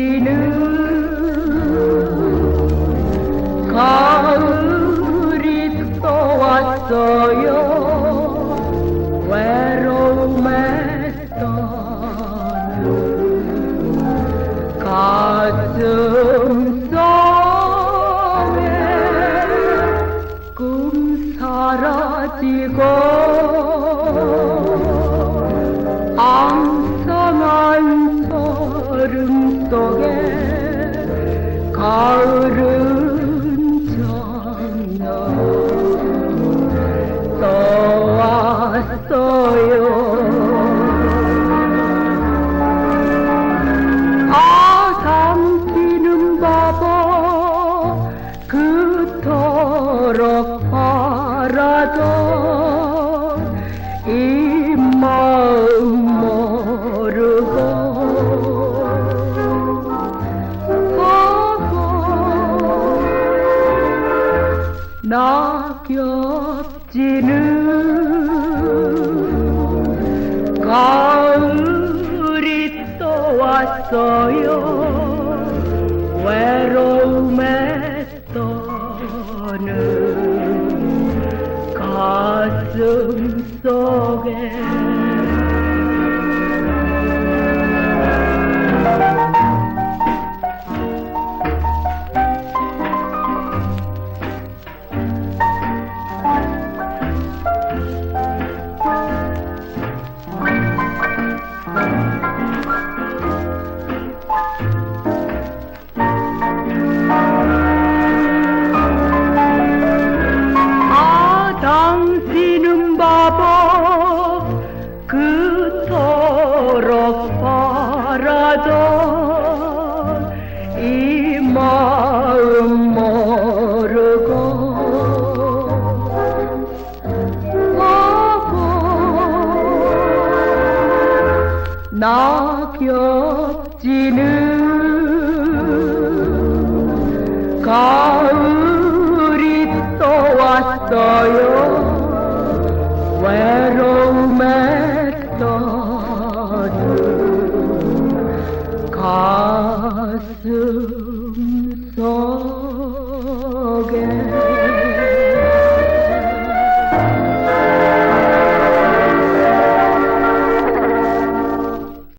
낙엽지는 가을이 또 왔어요. 외로움에 떠는 가슴 속에 꿈 사라지고 그토록 바라도 이 마음 모르고 바보 낙엽지는 가을이 또 왔어요 가 바라도 이 마음 모르고 바보 낙엽지는 가을이 또 왔어요. 외로움 Sorgen